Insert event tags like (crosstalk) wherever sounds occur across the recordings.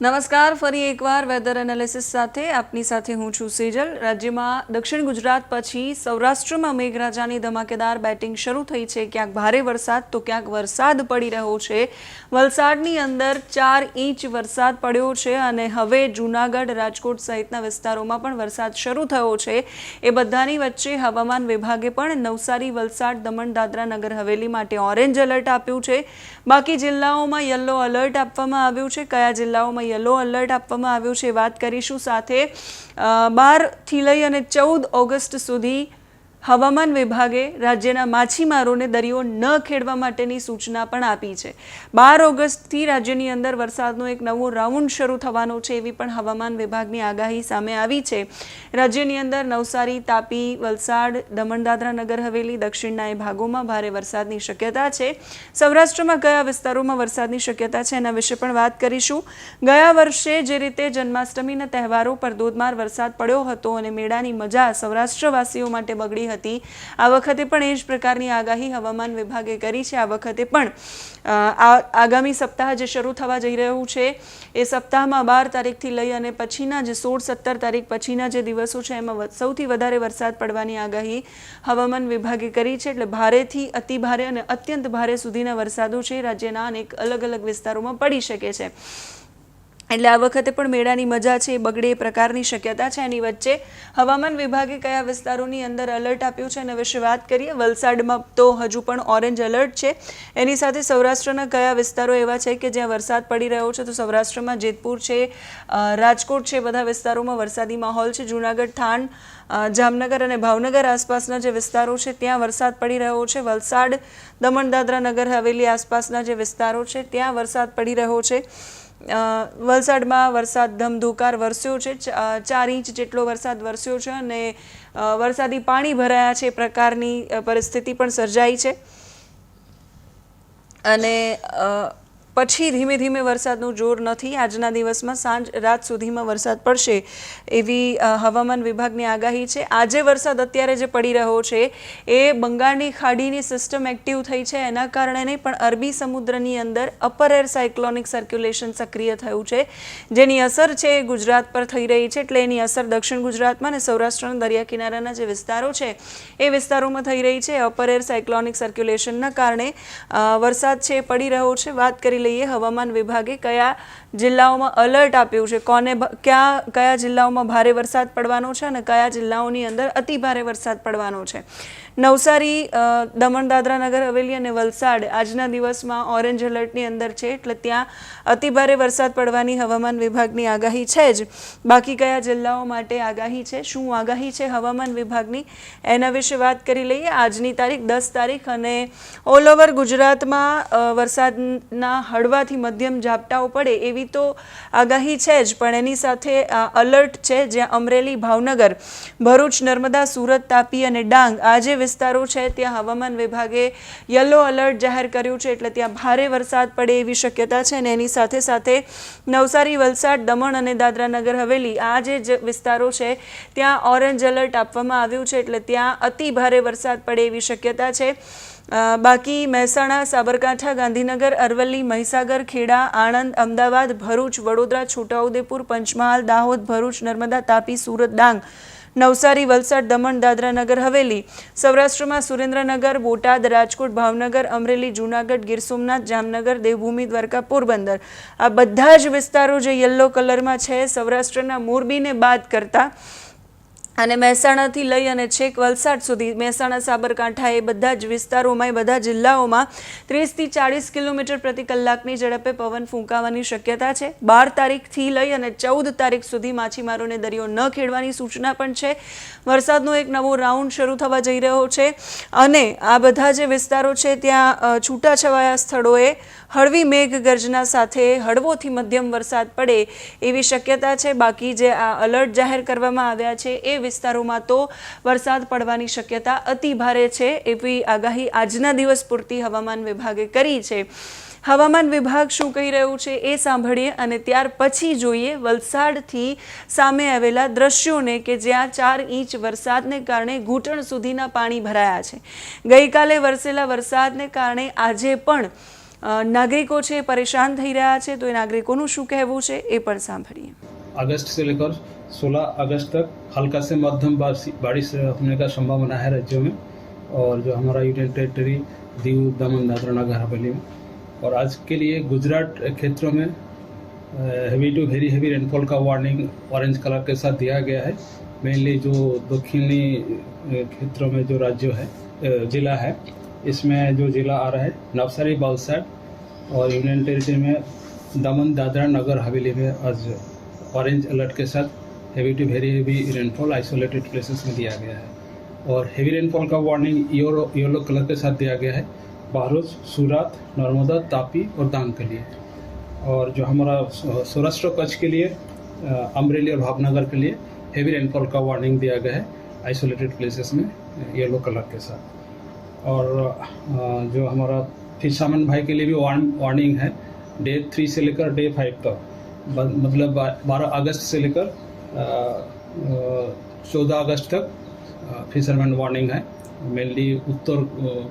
નમસ્કાર, ફરી એકવાર વેધર એનાલિસિસ સાથે. આપની સાથે હું છું સેજલ. રાજ્યમાં દક્ષિણ ગુજરાત પછી સૌરાષ્ટ્રમાં મેઘરાજાની ધમાકેદાર બેટિંગ શરૂ થઈ છે. ક્યાંક ભારે વરસાદ તો ક્યાંક વરસાદ પડી રહ્યો છે. વલસાડની અંદર ચાર ઇંચ વરસાદ પડ્યો છે અને હવે જૂનાગઢ, રાજકોટ સહિતના વિસ્તારોમાં પણ વરસાદ શરૂ થયો છે. એ બધાની વચ્ચે હવામાન વિભાગે પણ નવસારી, વલસાડ, દમણ, દાદરા નગર, હવેલી માટે ઓરેન્જ એલર્ટ આપ્યું છે. બાકી જિલ્લાઓમાં યલો એલર્ટ આપવામાં આવ્યું છે. કયા જિલ્લાઓમાં યલો એલર્ટ આપવામાં આવ્યું છે. વાત કરીશું સાથે બારથી લઈ અને ચૌદ ઓગસ્ટ સુધી હવામાન વિભાગે રાજ્યના માછીમારોને દરિયો ન ખેડવા માટેની સૂચના પણ આપી છે. બાર ઓગસ્ટથી રાજ્યની અંદર વરસાદનો એક નવો રાઉન્ડ શરૂ થવાનો છે એવી પણ હવામાન વિભાગની આગાહી સામે આવી છે. રાજ્યની અંદર નવસારી, તાપી, વલસાડ દમણ દાદરા નગર, હવેલી, દક્ષિણના એ ભાગોમાં ભારે વરસાદની શક્યતા છે. સૌરાષ્ટ્રમાં કયા વિસ્તારોમાં વરસાદની શક્યતા છે એના વિશે પણ વાત કરીશું. ગયા વર્ષે જે રીતે જન્માષ્ટમીના તહેવારો પર ધોધમાર વરસાદ પડ્યો હતો અને મેળાની મજા સૌરાષ્ટ્રવાસીઓ માટે બગડી હતી. આ વખતે પણ એ જ પ્રકારની આગાહી હવામાન વિભાગે કરી છે. આ વખતે પણ આગામી સપ્તાહ જે શરૂ થવા જઈ રહ્યું છે, એ સપ્તાહમાં બાર તારીખથી લઈ અને પછીના જે સોળ સત્તર તારીખ પછીના જે દિવસો છે, એમાં સૌથી વધારે વરસાદ પડવાની આગાહી હવામાન વિભાગે કરી છે. એટલે ભારેથી અતિ ભારે અને અત્યંત ભારે સુધીના વરસાદો છે. રાજ્યના અનેક અલગ અલગ વિસ્તારોમાં પડી શકે છે. એટલે આ વખતે પણ મેળાની મજા છે, એ બગડે એ પ્રકારની શક્યતા છે. એની વચ્ચે હવામાન વિભાગે કયા વિસ્તારોની અંદર એલર્ટ આપ્યું છે? અને વિશે વાત કરીએ, વલસાડમાં તો હજુ પણ ઓરેન્જ એલર્ટ છે. એની સાથે સૌરાષ્ટ્રના કયા વિસ્તારો એવા છે કે જ્યાં વરસાદ પડી રહ્યો છે? તો સૌરાષ્ટ્રમાં જેતપુર છે રાજકોટ છે, બધા વિસ્તારોમાં વરસાદી માહોલ છે. જૂનાગઢ થાન જામનગર અને ભાવનગર આસપાસના જે વિસ્તારો છે, ત્યાં વરસાદ પડી રહ્યો છે. વલસાડ, દમણ, દાદરા નગર, હવેલી આસપાસના જે વિસ્તારો છે, ત્યાં વરસાદ પડી રહ્યો છે. વલસાડમાં વરસાદ ધમધોકાર વરસ્યો છે. ચાર ઇંચ જેટલો વરસાદ વરસ્યો છે અને વરસાદી પાણી ભરાયા છે. પ્રકારની પરિસ્થિતિ પણ સર્જાઈ છે. અને પછી ધીમે ધીમે વરસાદનું જોર નથી. આજના દિવસમાં સાંજ રાત સુધીમાં વરસાદ પડશે એવી હવામાન વિભાગની આગાહી છે. આજે વરસાદ અત્યારે જે પડી રહ્યો છે એ બંગાળની ખાડીની સિસ્ટમ એક્ટિવ થઈ છે. એના કારણે નહીં, પણ અરબી સમુદ્રની અંદર અપર એર સાયક્લોનિક સર્ક્યુલેશન સક્રિય થયું છે. જેની અસર છે એ ગુજરાત પર થઈ રહી છે. એટલે એની અસર દક્ષિણ ગુજરાતમાં અને સૌરાષ્ટ્રના દરિયા કિનારાના જે વિસ્તારો છે, એ વિસ્તારોમાં થઈ રહી છે. અપર એર સાયક્લોનિક સર્ક્યુલેશનના કારણે વરસાદ છે, પડી રહ્યો છે. વાત કરી લઈએ. હવામાન વિભાગે કયા જિલ્લાઓમાં અલર્ટ આપ્યું છે? કોને ક્યાં, કયા જિલ્લાઓમાં ભારે વરસાદ પડવાનો છે અને કયા જિલ્લાઓની અંદર અતિ ભારે વરસાદ પડવાનો છે? નવસારી દમણ દાદરા નગર, હવેલી અને વલસાડ આજના દિવસમાં ઓરેન્જ એલર્ટની અંદર છે. એટલે ત્યાં અતિભારે વરસાદ પડવાની હવામાન વિભાગની આગાહી છે જ. બાકી કયા જિલ્લાઓ માટે આગાહી છે? શું આગાહી છે હવામાન વિભાગની? એના વિશે વાત કરી લઈએ. આજની તારીખ દસ તારીખ અને ઓલ ઓવર ગુજરાતમાં વરસાદના હળવાથી મધ્યમ ઝાપટાઓ પડે એવી તો આગાહી છે જ. પણ એની સાથે અલર્ટ છે જ્યાં અમરેલી, ભાવનગર, ભરૂચ, નર્મદા, સુરત, તાપી અને ડાંગ આ જે વિસ્તારો છે, ત્યાં હવામાન વિભાગે યલો અલર્ટ જાહેર કર્યું છે, એટલે ત્યાં ભારે વરસાદ પડે એવી શક્યતા છે અને એની સાથે સાથે નવસારી, વલસાડ, દમણ અને દાદરા નગર હવેલી આ જે વિસ્તારો છે, ત્યાં ઓરેન્જ એલર્ટ આપવામાં આવ્યું છે, એટલે ત્યાં અતિ ભારે વરસાદ પડે એવી શક્યતા છે. બાકી મહેસાણા, સાબરકાંઠા, ગાંધીનગર, અરવલ્લી, મહીસાગર, ખેડા, આણંદ, અમદાવાદ, ભરૂચ, વડોદરા, છોટાઉદેપુર, પંચમહાલ, દાહોદ, ભરૂચ, નર્મદા, તાપી, સુરત, ડાંગ નવસારી, વલસાડ, દમણ, દાદરા નગર, હવેલી. સૌરાષ્ટ્રમાં સુરેન્દ્રનગર, બોટાદ, રાજકોટ, ભાવનગર, અમરેલી, જૂનાગઢ, ગીર સોમનાથ, જામનગર, દેવભૂમિ, દ્વારકા, પોરબંદર. આ બધા જ વિસ્તારો જે યલો કલરમાં છે, સૌરાષ્ટ્રના મોરબીને બાદ કરતા અને મહેસાણાથી લઈ અને છેક વલસાડ સુધી મહેસાણા, સાબરકાંઠા એ બધા જ વિસ્તારોમાં, એ બધા જિલ્લાઓમાં ત્રીસથી ચાળીસ કિલોમીટર પ્રતિ કલાકની ઝડપે પવન ફૂંકાવાની શક્યતા છે. બાર તારીખથી લઈ અને ચૌદ તારીખ સુધી માછીમારોને દરિયો ન ખેડવાની સૂચના પણ છે. વરસાદનો એક નવો રાઉન્ડ શરૂ થવા જઈ રહ્યો છે. અને આ બધા જે વિસ્તારો છે, ત્યાં છૂટાછવાયા સ્થળોએ હળવી મેઘ ગર્જના સાથે હળવોથી મધ્યમ વરસાદ પડે એવી શક્યતા છે. બાકી જે આ અલર્ટ જાહેર કરવામાં આવ્યા છે એ વિસ્તારોમાં તો વરસાદ પડવાની શક્યતા અતિ ભારે છે. એવી આગાહી આજના દિવસ પૂરતી હવામાન વિભાગે કરી છે. હવામાન વિભાગ શું કહી રહ્યું છે એ સાંભળીએ અને ત્યાર પછી જોઈએ વલસાડથી સામે આવેલા દ્રશ્યોને કે જ્યાં ચાર ઇંચ વરસાદને કારણે ઘૂંટણ સુધીના પાણી ભરાયા છે. ગઈકાલે વરસેલા વરસાદને કારણે આજે પણ નાગરિકો છે એ પરેશાન થઈ રહ્યા છે તો એ નાગરિકોનું શું કહેવું છે એ પણ સાંભળીએ अगस्त से लेकर 16 अगस्त तक हल्का से मध्यम बारिश बारिश होने का संभावना है राज्यों में और जो हमारा यूनियन टेरिटरी दीव दमन दादरा नगर हवेली में और आज के लिए गुजरात क्षेत्रों में heavy to very heavy rainfall का वार्निंग ऑरेंज कलर के साथ दिया गया है मेनली जो दक्षिणी अ, क्षेत्रों में जो राज्य है अ, जिला है इसमें जो जिला आ रहा है, नवसारी बालसाड और यूनियन टेरिटरी में दमन दादरा नगर हवेली में आज ऑरेंज अलर्ट के साथ heavy to very heavy rainfall isolated places में दिया गया है। और हैवी रेनफॉल का वार्निंग येलो येलो कलर के साथ दिया गया है। बहरोज सूरत, नर्मदा, तापी और दांग के लिए। और जो हमारा सौराष्ट्र कच्छ के लिए अमरेली और भावनगर के लिए हैवी रेनफॉल का वार्निंग दिया गया है आइसोलेटेड प्लेसेस में येलो कलर के साथ। और जो हमारा फिशामन भाई के लिए भी वार्निंग है। डे थ्री से लेकर डे फाइव तक। मतलब बारह अगस्त से लेकर चौदह अगस्त तक फिशरमैन वार्निंग है। मेनली उत्तर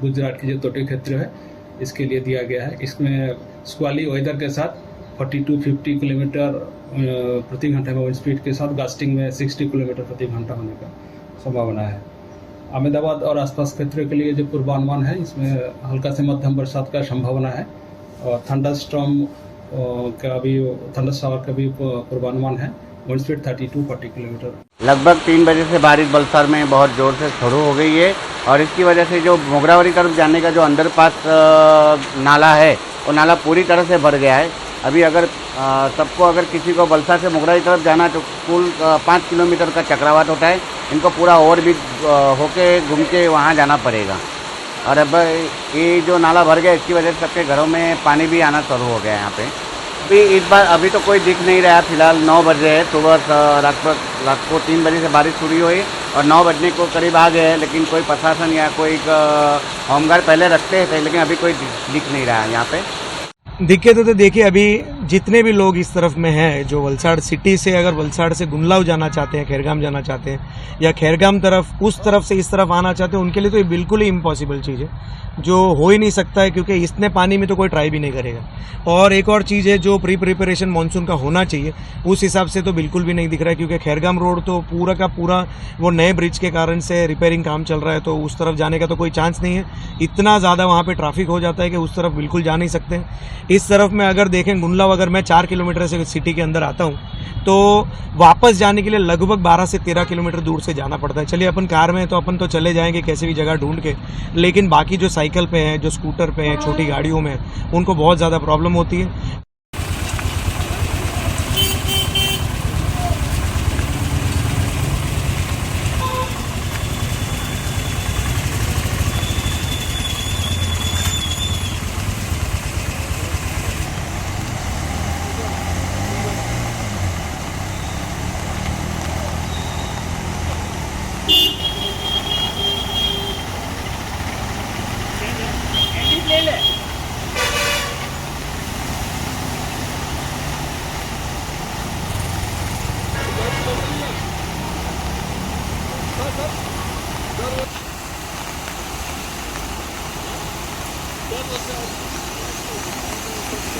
गुजरात के जो तटीय क्षेत्र है, इसके लिए दिया गया है। इसमें स्क्वाली वेदर के साथ 40 टू 50 किलोमीटर प्रति घंटे में स्पीड के साथ गास्टिंग में 60 किलोमीटर प्रति घंटा होने का संभावना है। अहमदाबाद और आसपास क्षेत्र के लिए जो पूर्वानुमान है, इसमें हल्का से मध्यम बरसात का संभावना है और थंडर स्टॉर्म का भी थंडर शावर का भी पूर्वानुमान है wind speed thirty to forty kilometre लगभग तीन बजे से बारिश बलसार में बहुत ज़ोर से शुरू हो गई है और इसकी वजह से जो मोगरावरी तरफ़ जाने का जो अंडरपास नाला है, वो नाला पूरी तरह से भर गया है। अभी अगर सबको अगर किसी को बलसा से मोगरावरी तरफ़ जाना तो कुल पाँच किलोमीटर का चक्रवात होता है। इनको पूरा ओवर भी होके घूम के वहाँ जाना पड़ेगा। और अब ये जो नाला भर गया, इसकी वजह से सबके घरों में पानी भी आना शुरू हो गया है यहाँ पे। अभी इस बार, अभी तो कोई दिख नहीं रहा फ़िलहाल नौ बज रहे हैं। सुबह रात को रात को तीन बजे से बारिश शुरू हुई और नौ बजने को करीब आ गए हैं, लेकिन कोई प्रशासन या कोई होमगार्ड पहले रखते थे, लेकिन अभी कोई दिख नहीं रहा है यहाँ पे। दिक्कत तो देखिए अभी जितने भी लोग इस तरफ़ में हैं, जो वलसाड़ सिटी से अगर वलसाड़ से गुंडलाव जाना चाहते हैं, खैरगाम जाना चाहते हैं, या खैरगाम तरफ़, उस तरफ़ से इस तरफ़ आना चाहते हैं, उनके लिए तो ये बिल्कुल ही इम्पॉसिबल चीज़ है, जो हो ही नहीं सकता है, क्योंकि इतने पानी में तो कोई ट्राई भी नहीं करेगा। और एक और चीज़ है, जो प्री प्रिपरेशन मानसून का होना चाहिए, उस हिसाब से तो बिल्कुल भी नहीं दिख रहा है, क्योंकि खैरगाम रोड तो पूरा का पूरा, वो नए ब्रिज के कारण से रिपेयरिंग काम चल रहा है तो उस तरफ़ जाने का तो कोई चांस नहीं है। इतना ज़्यादा वहाँ पर ट्रैफ़िक हो जाता है कि उस तरफ़ बिल्कुल जा नहीं सकते इस तरफ़ में अगर देखें, गुंडलाव अगर मैं चार किलोमीटर से सिटी के अंदर आता हूँ तो वापस जाने के लिए लगभग 12 से 13 किलोमीटर दूर से जाना पड़ता है। चलिए, अपन कार में है तो अपन तो चले जाएँगे कैसे भी जगह ढूंढ के। लेकिन बाकी जो साइकिल पे हैं, जो स्कूटर पे हैं, छोटी गाड़ियों में उनको बहुत ज़्यादा प्रॉब्लम होती है।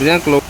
Yeah, close.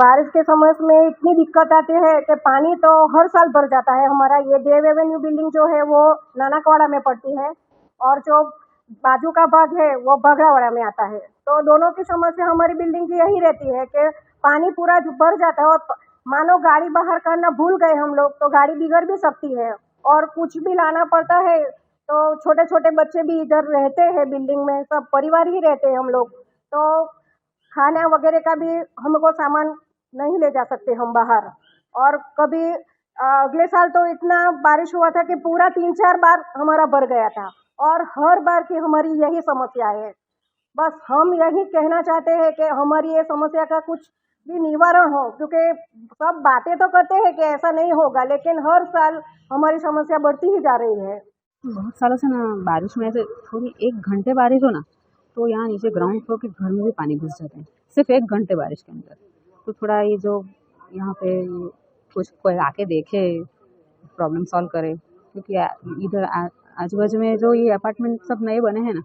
बारिश के समय में इतनी दिक्कत आती है कि पानी तो हर साल भर जाता है हमारा। ये देव एवेन्यू बिल्डिंग जो है वो नानाकवाड़ा में पड़ती है और जो बाजू का भाग है वो भगड़ावाड़ा में आता है। तो दोनों की समस्या हमारी बिल्डिंग की यही रहती है कि पानी पूरा भर जाता है और मानो गाड़ी बाहर करना भूल गए हम लोग तो गाड़ी बिगड़ भी सकती है और कुछ भी लाना पड़ता है तो छोटे छोटे बच्चे भी इधर रहते हैं बिल्डिंग में, सब परिवार ही रहते हैं हम लोग। तो खाना वगैरह का भी हमको सामान नहीं ले जा सकते हम बाहर। और कभी अगले साल तो इतना बारिश हुआ था कि पूरा तीन चार बार हमारा भर गया था। और हर बार की हमारी यही समस्या है। बस हम यही कहना चाहते हैं कि हमारी ये समस्या का कुछ भी निवारण हो, क्योंकि सब बातें तो करते हैं कि ऐसा नहीं होगा, लेकिन हर साल हमारी समस्या बढ़ती ही जा रही है। बहुत सालों से ना बारिश में ऐसे थोड़ी एक घंटे बारिश हो ना तो यहाँ नीचे ग्राउंड फ्लोर के घर में भी पानी घुस जाते हैं, सिर्फ़ एक घंटे बारिश के अंदर। तो थोड़ा ये जो यहाँ पे कुछ कोई आके देखे प्रॉब्लम सॉल्व करे क्योंकि इधर आजू बाजू में जो ये अपार्टमेंट सब नए बने हैं ना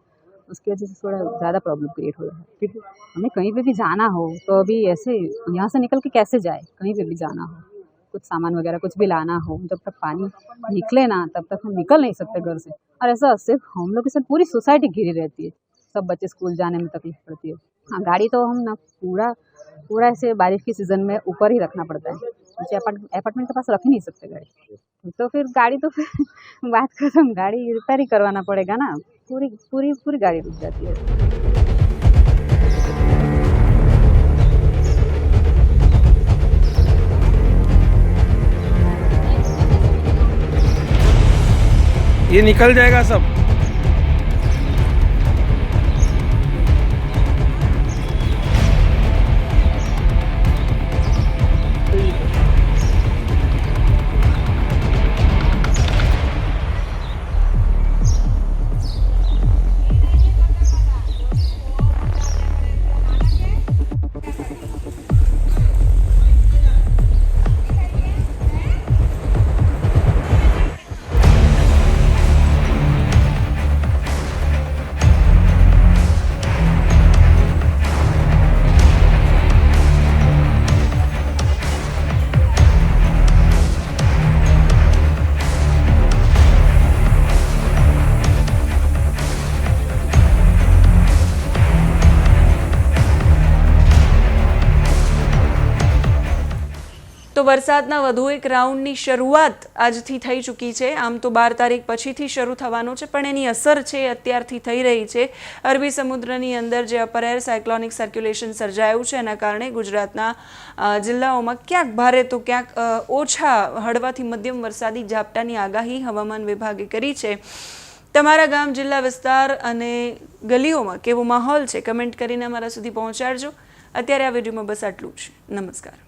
उसकी वजह से थोड़ा ज़्यादा प्रॉब्लम क्रिएट हो रहा है। क्योंकि हमें कहीं पे भी जाना हो तो अभी ऐसे यहाँ से निकल के कैसे जाए? कहीं पे भी जाना हो कुछ सामान वगैरह कुछ भी लाना हो जब तक पानी निकले ना तब तक हम निकल नहीं सकते घर से। और ऐसा सिर्फ़ हम लोग के साथ पूरी सोसाइटी घिरी रहती है। सब बच्चे स्कूल जाने में तकलीफ़ पड़ती है। हाँ गाड़ी तो हम ना पूरा पूरा ऐसे बारिश के सीज़न में ऊपर ही रखना पड़ता है। नीचे अपार्टमेंट के पास रख ही नहीं सकते गाड़ी। तो फिर गाड़ी तो फिर (laughs) बात खत्म गाड़ी रिपेयर ही करवाना पड़ेगा ना। पूरी पूरी पूरी गाड़ी रुक जाती है। ये निकल जाएगा सब। તો વરસાદના વધુ એક રાઉન્ડની શરૂઆત આજથી થઈ ચૂકી છે. આમ તો બાર તારીખ પછીથી શરૂ થવાનો છે, પણ એની અસર છે, અત્યારથી થઈ રહી છે. અરબી સમુદ્રની અંદર જે અપર એર સાયક્લોનિક સર્ક્યુલેશન સર્જાયું છે, એના કારણે ગુજરાતના જિલ્લાઓમાં ક્યાંક ભારે તો ક્યાંક ઓછા હળવાથી મધ્યમ વરસાદી ઝાપટાની આગાહી હવામાન વિભાગે કરી છે. તમારા ગામ, જિલ્લા વિસ્તાર અને ગલીઓમાં કેવો માહોલ છે? કમેન્ટ કરીને અમારા સુધી પહોંચાડજો. અત્યારે આ વિડીયોમાં બસ આટલું જ. નમસ્કાર.